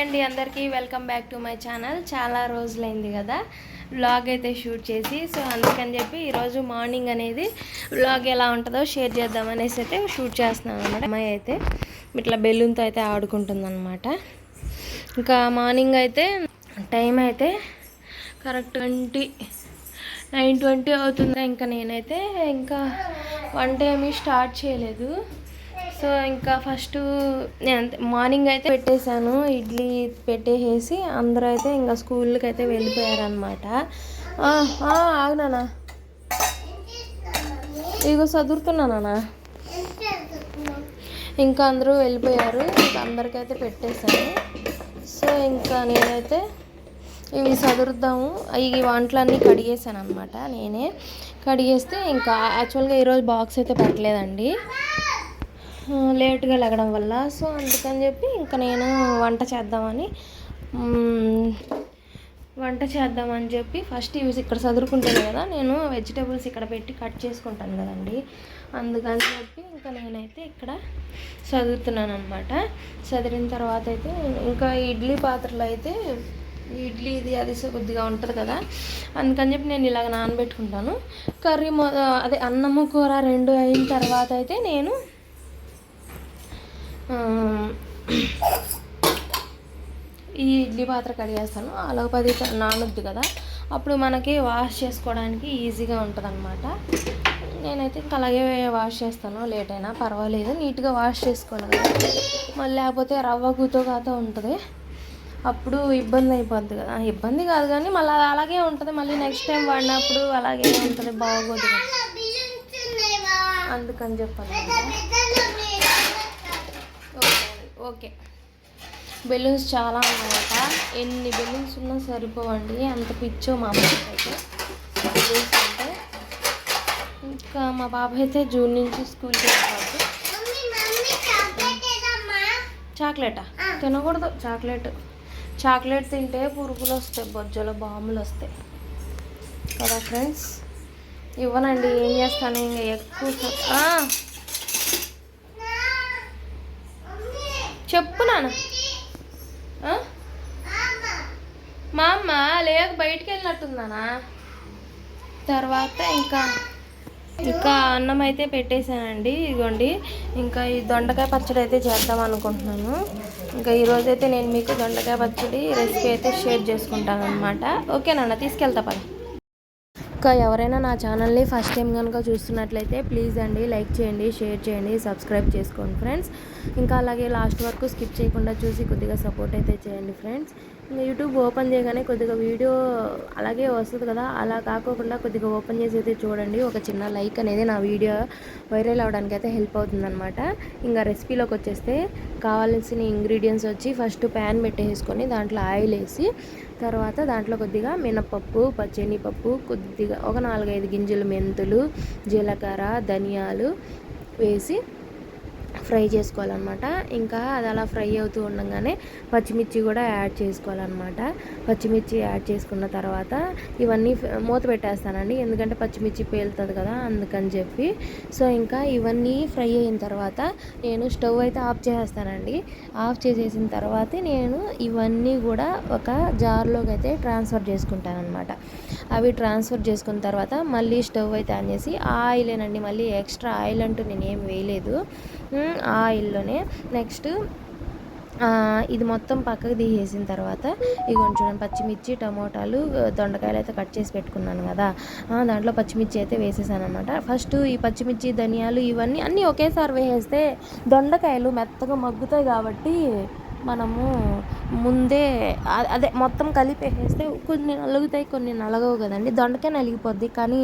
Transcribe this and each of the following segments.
అండి అందరికీ welcome back to my channel. చాలా రోజులైంది కదా వ్లాగ్ అయితే షూట్ చేసి సో అందుకని చెప్పి ఈరోజు మార్నింగ్ అనేది వ్లాగ్ ఎలా ఉంటుందో షేర్ చేద్దాం అనేసి అయితే షూట్ చేస్తున్నాను అనమాట అమ్మాయి అయితే ఇట్లా బెలూన్తో అయితే ఆడుకుంటుంది అనమాట ఇంకా మార్నింగ్ అయితే టైం అయితే కరెక్ట్ ట్వంటీ నైన్ ట్వంటీ అవుతుంది. ఇంకా నేనైతే ఇంకా వంట ఏమీ స్టార్ట్ చేయలేదు. సో ఇంకా ఫస్ట్ నేను మార్నింగ్ అయితే పెట్టేశాను ఇడ్లీ పెట్టేసేసి అందరూ అయితే ఇంకా స్కూల్కి అయితే వెళ్ళిపోయారనమాట ఆగునా ఇగో చదువుతున్నానా ఇంకా అందరూ వెళ్ళిపోయారు ఇంకా అందరికైతే పెట్టేశాను. సో ఇంకా నేనైతే ఇవి చదురుద్దాము ఈ వంటలన్నీ కడిగేసాను అనమాట నేనే. కడిగేస్తే ఇంకా యాక్చువల్గా ఈరోజు బాక్స్ అయితే పెట్టలేదండి. లేట్గా లెగడం వల్ల. సో అందుకని చెప్పి ఇంకా నేను వంట చేద్దామని వంట చేద్దామని చెప్పి ఫస్ట్ ఇవి ఇక్కడ చదురుకుంటాను కదా నేను వెజిటేబుల్స్ ఇక్కడ పెట్టి కట్ చేసుకుంటాను కదండి. అందుకని చెప్పి ఇంకా నేనైతే ఇక్కడ చదువుతున్నాను అనమాట చదివిన తర్వాత అయితే ఇంకా ఇడ్లీ పాత్రలు అయితే ఇడ్లీ ఇది అది కొద్దిగా ఉంటుంది కదా అందుకని చెప్పి నేను ఇలాగ నానబెట్టుకుంటాను. కర్రీ మొ అదే అన్నము కూర రెండు అయిన తర్వాత అయితే నేను ఈ ఇడ్లీ పాత్ర కడిగేస్తాను అలా పది నానొద్దు కదా. అప్పుడు మనకి వాష్ చేసుకోవడానికి ఈజీగా ఉంటుంది అనమాట నేనైతే ఇంకా అలాగే వాష్ చేస్తాను. లేట్ అయినా పర్వాలేదు. నీట్గా వాష్ చేసుకోవాలి కదా. మళ్ళీ లేకపోతే రవ్వ కూతో కాతో ఉంటుంది. అప్పుడు ఇబ్బంది అయిపోద్ది కదా. ఇబ్బంది కాదు కానీ మళ్ళీ అలాగే ఉంటుంది. మళ్ళీ నెక్స్ట్ టైం వాడినప్పుడు అలాగే ఉంటుంది. బాగోదు అందుకని చెప్పాలి ఓకే. బెలూన్స్ చాలా ఉన్నాయట. ఎన్ని బెలూన్స్ ఉన్నా సరిపోవండి. అంత పిచ్చో మా అమ్మాయికి అయితే. బెలూన్స్ అంటే ఇంకా మా బాబు అయితే జూన్ నుంచి స్కూల్కి వెళ్ళిపోద్ది చాక్లెటా తినకూడదు. చాక్లెట్. చాక్లెట్ తింటే పురుగులు వస్తాయి బొజ్జలో బాంబులు వస్తాయి. కదా ఫ్రెండ్స్? ఇవ్వనండి. ఏం చేస్తాను? ఇంకా ఎక్కువ చెప్పు నాన్న. మా అమ్మ లేక బయటికి వెళ్ళినట్టుందానా తర్వాత ఇంకా ఇంకా అన్నం అయితే పెట్టేశానండి. ఇదిగోండి ఇంకా ఈ దొండకాయ పచ్చడి అయితే చేద్దాం అనుకుంటున్నాను. ఇంకా ఈరోజైతే నేను మీకు దొండకాయ పచ్చడి రెసిపీ అయితే షేర్ చేసుకుంటాను అనమాట ఓకే నాన్న తీసుకెళ్తా పని ఇంకా ఎవరైనా నా ఛానల్ని ఫస్ట్ టైం కనుక చూస్తున్నట్లయితే ప్లీజ్ అండి లైక్ చేయండి షేర్ చేయండి సబ్స్క్రైబ్ చేసుకోండి ఫ్రెండ్స్. ఇంకా అలాగే లాస్ట్ వరకు స్కిప్ చేయకుండా చూసి కొద్దిగా సపోర్ట్ అయితే చేయండి ఫ్రెండ్స్. యూట్యూబ్ ఓపెన్ చేయగానే కొద్దిగా వీడియో అలాగే వస్తుంది కదా అలా కాకోకుండా కొద్దిగా ఓపెన్ చేసి అయితే చూడండి. ఒక చిన్న లైక్ అనేది నా వీడియో వైరల్ అవడానికి అయితే హెల్ప్ అవుతుందన్నమాట. ఇంకా రెసిపీలోకి వచ్చేస్తే కావాల్సిన ఇంగ్రీడియంట్స్ వచ్చి ఫస్ట్ ప్యాన్ పెట్టేసుకొని దాంట్లో ఆయిల్ వేసి తర్వాత దాంట్లో కొద్దిగా మినపప్పు పప్పు కొద్దిగా ఒక నాలుగైదు గింజలు మెంతులు జీలకర్ర ధనియాలు వేసి ఫ్రై చేసుకోవాలన్నమాట. ఇంకా అది అలా ఫ్రై అవుతూ ఉండగానే పచ్చిమిర్చి కూడా యాడ్ చేసుకోవాలన్నమాట. పచ్చిమిర్చి యాడ్ చేసుకున్న తర్వాత ఇవన్నీ మూత పెట్టేస్తానండి. ఎందుకంటే పచ్చిమిర్చి పేలుతుంది కదా అందుకని చెప్పి. సో ఇంకా ఇవన్నీ ఫ్రై అయిన తర్వాత నేను స్టవ్ అయితే ఆఫ్ చేసేస్తానండి. ఆఫ్ చేసేసిన తర్వాత నేను ఇవన్నీ కూడా ఒక జార్లోకి అయితే ట్రాన్స్ఫర్ చేసుకుంటానమాట అవి ట్రాన్స్ఫర్ చేసుకున్న తర్వాత మళ్ళీ స్టవ్ అయితే ఆన్ చేసి ఆయిలేనండి. మళ్ళీ ఎక్స్ట్రా ఆయిల్ అంటూ నేను ఏం ఆ ఆయిల్లోనే నెక్స్ట్ ఇది మొత్తం పక్కకు తీసేసిన తర్వాత ఇక చూడండి పచ్చిమిర్చి టమోటాలు దొండకాయలు అయితే కట్ చేసి పెట్టుకున్నాను కదా. దాంట్లో పచ్చిమిర్చి అయితే వేసేసాను అనమాట ఫస్ట్ ఈ పచ్చిమిర్చి ధనియాలు ఇవన్నీ అన్నీ ఒకేసారి వేసేస్తే దొండకాయలు మెత్తగా మగ్గుతాయి కాబట్టి మనము ముందే అదే మొత్తం కలిపేసేస్తే కొన్ని నలుగుతాయి కొన్ని నలగవు కదండి. దొండకాయ నలిగిపోద్ది కానీ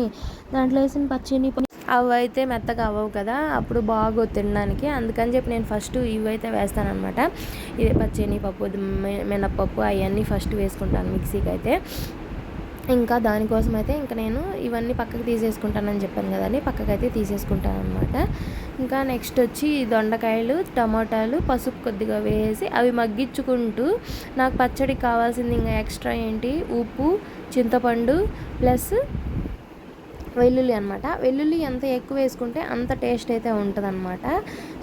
దాంట్లో వేసిన పచ్చిని అవి అయితే మెత్తగా అవ్వవు కదా అప్పుడు బాగో తినడానికి. అందుకని చెప్పి నేను ఫస్ట్ ఇవి అయితే ఇదే పచ్చని పప్పు మినప్పప్పు అవన్నీ ఫస్ట్ వేసుకుంటాను మిక్సీకి అయితే ఇంకా దానికోసం అయితే ఇంకా నేను ఇవన్నీ పక్కకు తీసేసుకుంటానని చెప్పాను కదండి పక్కకైతే తీసేసుకుంటాను అనమాట ఇంకా నెక్స్ట్ వచ్చి దొండకాయలు టమాటాలు పసుపు కొద్దిగా వేసి అవి మగ్గించుకుంటూ నాకు పచ్చడికి కావాల్సింది ఇంకా ఎక్స్ట్రా ఏంటి? ఉప్పు చింతపండు ప్లస్ వెల్లుల్లి అనమాట వెల్లుల్లి ఎంత ఎక్కువ వేసుకుంటే అంత టేస్ట్ అయితే ఉంటుంది అనమాట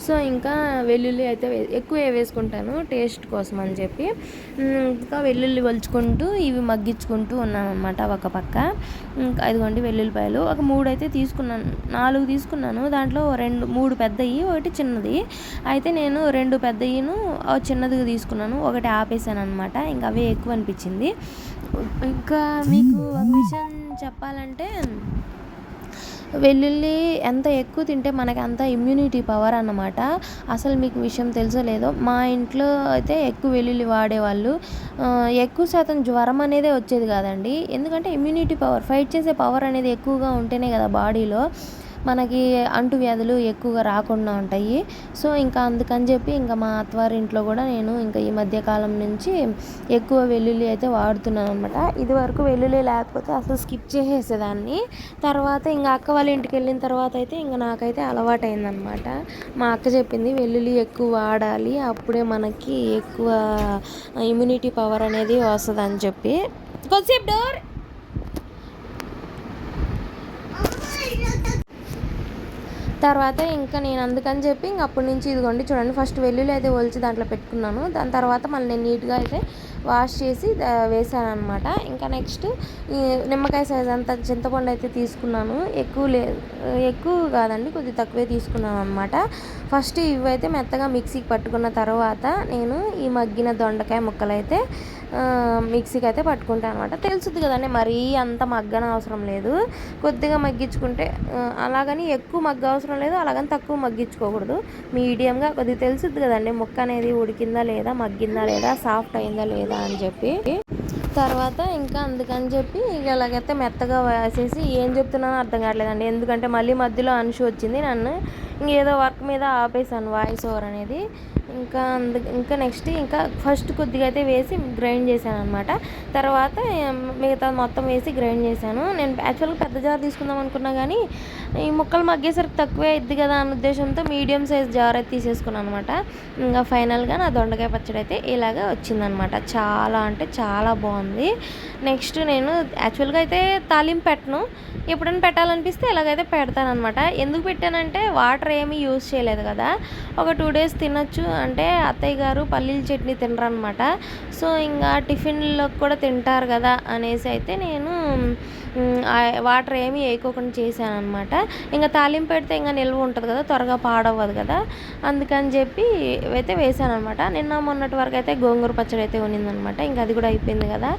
సో ఇంకా వెల్లుల్లి అయితే ఎక్కువ వేసుకుంటాను టేస్ట్ కోసం అని చెప్పి. ఇంకా వెల్లుల్లి వలుచుకుంటూ ఇవి మగ్గించుకుంటూ ఉన్నాను అనమాట ఒక పక్క. ఇంకా ఇదిగోండి వెల్లుల్లిపాయలు. ఒక మూడు అయితే తీసుకున్నాను. నాలుగు తీసుకున్నాను. దాంట్లో రెండు మూడు పెద్దవి ఒకటి చిన్నది. అయితే నేను రెండు పెద్దయ్యను చిన్నదిగా తీసుకున్నాను. ఒకటి ఆపేసాను అనమాట ఇంకా అవే ఎక్కువ అనిపించింది. ఇంకా మీకు ఒక విషయం చెప్పాలంటే వెల్లుల్లి ఎంత ఎక్కువ తింటే మనకి అంత ఇమ్యూనిటీ పవర్ అన్నమాట. అసలు మీకు విషయం తెలుసో లేదో మా ఇంట్లో అయితే ఎక్కువ వెల్లుల్లి వాడేవాళ్ళు. ఎక్కువ శాతం జ్వరం అనేది వచ్చేది కాదండి. ఎందుకంటే ఇమ్యూనిటీ పవర్ ఫైట్ చేసే పవర్ అనేది ఎక్కువగా ఉంటేనే కదా బాడీలో. మనకి అంటువ్యాధులు ఎక్కువగా రాకుండా ఉంటాయి. సో ఇంకా అందుకని చెప్పి ఇంకా మా అత్తవారింట్లో కూడా నేను ఇంకా ఈ మధ్యకాలం నుంచి ఎక్కువ వెల్లుల్లి అయితే వాడుతున్నాను అనమాట ఇది వరకు వెల్లుల్లి లేకపోతే అసలు స్కిప్ చేసేసేదాన్ని. తర్వాత ఇంకా అక్క వాళ్ళ ఇంటికి వెళ్ళిన తర్వాత అయితే ఇంకా నాకైతే అలవాటైందనమాట మా అక్క చెప్పింది వెల్లుల్లి ఎక్కువ వాడాలి అప్పుడే మనకి ఎక్కువ ఇమ్యూనిటీ పవర్ అనేది వస్తుంది అని చెప్పి. కొద్దిసేపు డోర్ తర్వాత ఇంకా నేను అందుకని చెప్పి ఇంక అప్పటి నుంచి ఇదిగోండి చూడండి ఫస్ట్ వెల్లుల్లి అయితే ఒలిచి దాంట్లో పెట్టుకున్నాను. దాని తర్వాత మళ్ళీ నేను నీట్గా అయితే వాష్ చేసి వేసాను అనమాట ఇంకా నెక్స్ట్ ఈ నిమ్మకాయ సైజ్ అంత చింతపండు అయితే తీసుకున్నాను. ఎక్కువ లేదు ఎక్కువ కాదండి కొద్దిగా తక్కువే తీసుకున్నాను అనమాట ఫస్ట్ ఇవైతే మెత్తగా మిక్సీకి పట్టుకున్న తర్వాత నేను ఈ మగ్గిన దొండకాయ ముక్కలు అయితే మిక్సీకి అయితే పట్టుకుంటాను అనమాట తెలుస్తుంది కదండి మరీ అంత మగ్గన అవసరం లేదు. కొద్దిగా మగ్గించుకుంటే అలాగని ఎక్కువ మగ్గ అవసరం లేదు అలాగని తక్కువ మగ్గించుకోకూడదు. మీడియంగా కొద్దిగా తెలుసుద్ది కదండి ముక్క అనేది ఉడికిందా లేదా మగ్గిందా లేదా సాఫ్ట్ అయిందా లేదా అని చెప్పి. తర్వాత ఇంకా అందుకని చెప్పి ఇక ఎలాగైతే మెత్తగా వేసేసి ఏం చెప్తున్నానో అర్థం కావట్లేదండి. ఎందుకంటే మళ్ళీ మధ్యలో అన్షు వచ్చింది నన్ను ఇంకేదో వర్క్ మీద ఆపేసాను వాయిస్ ఓవర్ అనేది. ఇంకా అందు ఇంకా నెక్స్ట్ ఇంకా ఫస్ట్ కొద్దిగా అయితే వేసి గ్రైండ్ చేశాను అనమాట తర్వాత మిగతా మొత్తం వేసి గ్రైండ్ చేశాను. నేను యాక్చువల్గా పెద్ద జార్ తీసుకుందాం అనుకున్నా కానీ ఈ ముక్కలు మగ్గేసరికి తక్కువే అయింది కదా అన్న ఉద్దేశంతో మీడియం సైజ్ జార్ అయితే తీసేసుకున్నాను అనమాట ఇంకా ఫైనల్గా నా దొండకాయ పచ్చడి అయితే ఇలాగే వచ్చిందనమాట చాలా అంటే చాలా బాగుంది. నెక్స్ట్ నేను యాక్చువల్గా అయితే తాలింపు పెట్టను. ఎప్పుడైనా పెట్టాలనిపిస్తే ఇలాగైతే పెడతానమాట ఎందుకు పెట్టానంటే వాటర్ వాటర్ ఏమీ యూజ్ చేయలేదు కదా. ఒక టూ డేస్ తినొచ్చు అంటే అత్తయ్య గారు పల్లీల చట్నీ తినరనమాట సో ఇంకా టిఫిన్లో కూడా తింటారు కదా అనేసి అయితే నేను వాటర్ ఏమి వేయకోకుండా చేశాను అనమాట ఇంకా తాలింపు పెడితే ఇంకా నిల్వ ఉంటుంది కదా త్వరగా పాడవ్వదు కదా. అందుకని చెప్పి అయితే వేసాను అనమాట నిన్న మొన్నటి వరకు అయితే గోంగూర పచ్చడి అయితే ఉన్నిందనమాట ఇంకా అది కూడా అయిపోయింది కదా.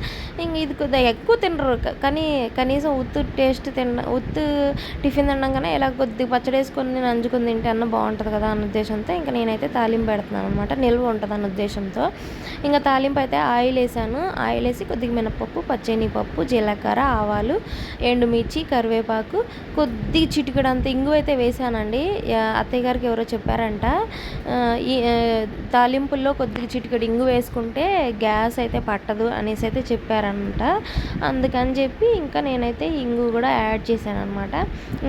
ఇంక ఇది కొద్దిగా ఎక్కువ తినరు. కానీ కనీసం ఉత్తు టేస్ట్ తిన ఉత్తు టిఫిన్ తినగానే ఇలా కొద్దిగా పచ్చడి వేసుకొని నేను వండుకుని తింటే అన్న బాగుంటుంది కదా అన్న ఉద్దేశంతో ఇంకా నేనైతే తాలింపు పెడుతున్నాను అనమాట నిల్వ ఉంటుంది అన్న ఉద్దేశంతో. ఇంకా తాలింపు అయితే ఆయిల్ వేసాను ఆయిల్ వేసి కొద్దిగా మినపప్పు పప్పు జీలకర్ర ఆవాలు ఎండుమిర్చి కరివేపాకు కొద్దిగా చిటికడు అంత ఇంగు అయితే వేసానండి. అత్తయ్య గారికి ఎవరో చెప్పారంట ఈ తాలింపుల్లో కొద్దిగా చిటికడు ఇంగు వేసుకుంటే గ్యాస్ అయితే పట్టదు అనేసి అయితే చెప్పారంట. అందుకని చెప్పి ఇంకా నేనైతే ఇంగు కూడా యాడ్ చేశాను అనమాట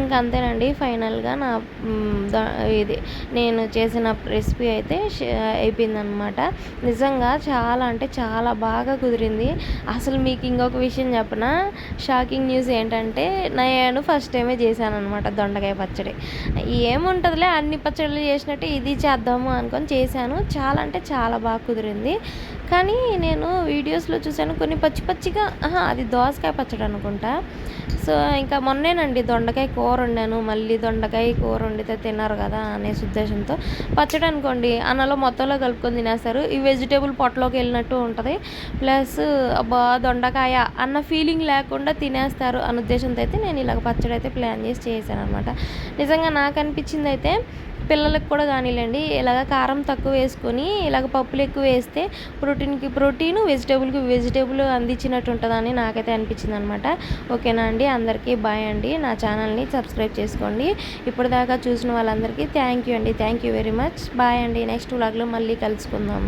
ఇంకా అంతేనండి ఫైనల్గా నా ఇది నేను చేసిన రెసిపీ అయితే అయిపోయిందనమాట నిజంగా చాలా అంటే చాలా బాగా కుదిరింది. అసలు మీకు ఇంకొక విషయం చెప్పిన? షాకింగ్ న్యూస్ ఏంటంటే నేను ఫస్ట్ టైమే చేశాను అనమాట దొండకాయ పచ్చడి. ఏముంటుందిలే అన్ని పచ్చళ్ళు చేసినట్టు ఇది చేద్దాము అనుకొని చేశాను. చాలా అంటే చాలా బాగా కుదిరింది. కానీ నేను వీడియోస్లో చూశాను. కొన్ని పచ్చి పచ్చిగా అది దోసకాయ పచ్చడి అనుకుంటా. సో ఇంకా మొన్నేనండి దొండకాయ కూర వండాను. మళ్ళీ దొండకాయ కూర వండితే తిన్నారు కదా అనేసి ఉద్దేశంతో. పచ్చడి అనుకోండి అన్నలో మొత్తంలో కలుపుకొని తినేస్తారు. ఈ వెజిటేబుల్ పొట్టలోకి వెళ్ళినట్టు ఉంటుంది. ప్లస్ అబ్బా దొండకాయ అన్న ఫీలింగ్ లేకుండా తినేస్తారు అన్న ఉద్దేశంతో అయితే నేను ఇలాగ పచ్చడి అయితే ప్లాన్ చేసి చేశాను అనమాట నిజంగా నాకు అనిపించింది అయితే పిల్లలకు కూడా కానివ్వండి ఇలాగ కారం తక్కువ వేసుకొని ఇలాగ పప్పులు ఎక్కువ వేస్తే ప్రోటీన్కి ప్రోటీన్ వెజిటేబుల్కి వెజిటేబుల్ అందించినట్టు ఉంటుందని నాకైతే అనిపించింది అనమాట ఓకేనా అండి? అందరికీ బాయ్ అండి. నా ఛానల్ని సబ్స్క్రైబ్ చేసుకోండి. ఇప్పటిదాకా చూసిన వాళ్ళందరికీ థ్యాంక్ యూ అండి. Thank you very much. Bye అండి. నెక్స్ట్ వ్లాగ్లో మళ్ళీ కలుసుకుందాం.